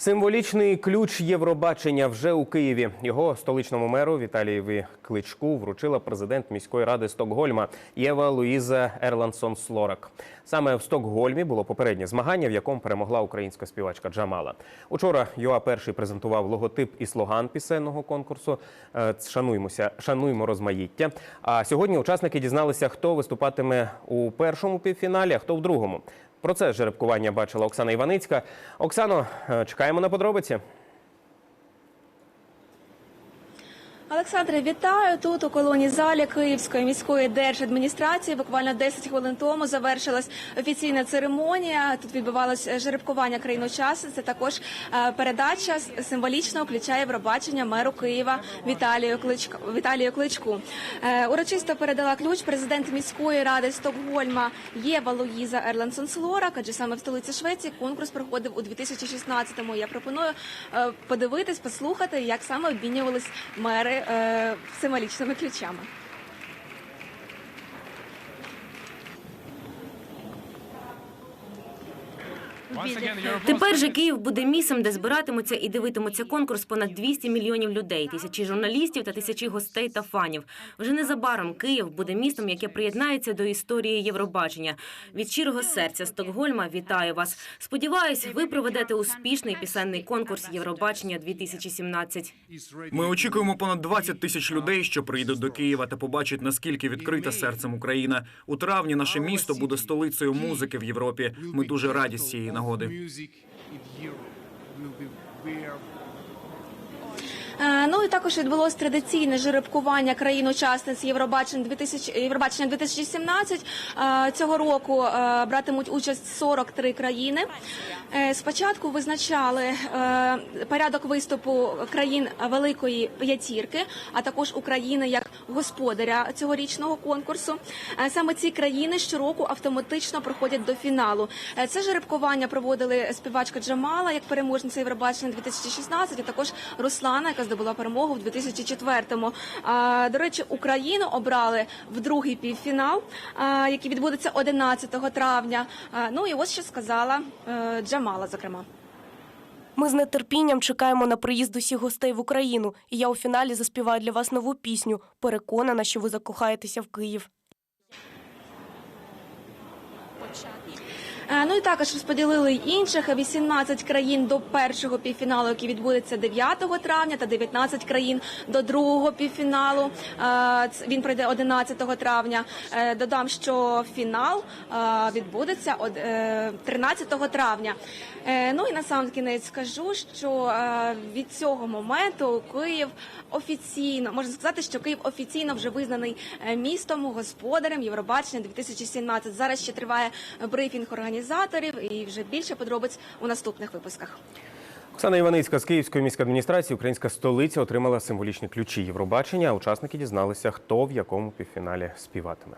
Символічний ключ Євробачення вже у Києві. Його столичному меру Віталієві Кличку вручила президент міської ради Стокгольма Єва Луїза Ерлансон Слорак. Саме в Стокгольмі було попереднє змагання, в якому перемогла українська співачка Джамала. Учора ЮА перший презентував логотип і слоган пісенного конкурсу. Е, Шануймося, шануймо розмаїття. А сьогодні учасники дізналися, хто виступатиме у першому півфіналі, а хто в другому. Про це жеребкування бачила Оксана Іваницька. Оксано, е, чекаємо на подробиці. Олександре, вітаю тут у колонії залі Київської міської держадміністрації. Буквально 10 хвилин тому завершилась офіційна церемонія. Тут відбувалось жеребкування країн-учасниць. Це також е, передача символічного ключа Євробачення меру Києва Віталію Кличку. Віталію Кличку. Е, Урочисто передала ключ президент міської ради Стокгольма Єва Луїза Ерлансон Слорак, адже саме в столиці Швеції конкурс проходив у 2016-му. Я пропоную е, подивитись, послухати, як саме обмінювались мери е, символічними ключами. Тепер же Київ буде місцем, де збиратимуться і дивитимуться конкурс понад 200 мільйонів людей, тисячі журналістів та тисячі гостей та фанів. Вже незабаром Київ буде містом, яке приєднається до історії Євробачення. Від щирого серця Стокгольма вітаю вас. Сподіваюсь, ви проведете успішний пісенний конкурс Євробачення 2017. Ми очікуємо понад 20 тисяч людей, що приїдуть до Києва та побачать наскільки відкрита серцем Україна. У травні наше місто буде столицею музики в Європі. Ми дуже раді з цієї нагоди. Ну і також відбулось традиційне жеребкування країн-учасниць Євробачення 2000, Євробачення 2017. Е, Цього року е, братимуть участь 43 країни. Е, Спочатку визначали е, порядок виступу країн Великої П'ятірки, а також України як господаря цьогорічного конкурсу. Саме ці країни щороку автоматично проходять до фіналу. Це жеребкування проводили співачка Джамала як переможниця Євробачення 2016, а також Руслана, яка здобула перемогу в 2004-му. До речі, Україну обрали в другий півфінал, який відбудеться 11 травня. Ну і ось що сказала е, Джамала, зокрема. Ми з нетерпінням чекаємо на приїзд усіх гостей в Україну, і я у фіналі заспіваю для вас нову пісню. Переконана, що ви закохаєтеся в Київ. Е, Ну і також розподілили інших 18 країн до першого півфіналу, який відбудеться 9 травня, та 19 країн до другого півфіналу. Е, Він пройде 11 травня. Е, Додам, що фінал е, відбудеться од- е, 13 травня. Е, Ну і на сам кінець скажу, що е, від цього моменту Київ офіційно можна сказати, що Київ офіційно вже визнаний е, містом господарем Євробачення 2017. Зараз ще триває брифінг організаторів і вже більше подробиць у наступних випусках. Оксана Іваницька з Київської міської адміністрації, українська столиця, отримала символічні ключі Євробачення. Учасники дізналися, хто в якому півфіналі співатиме.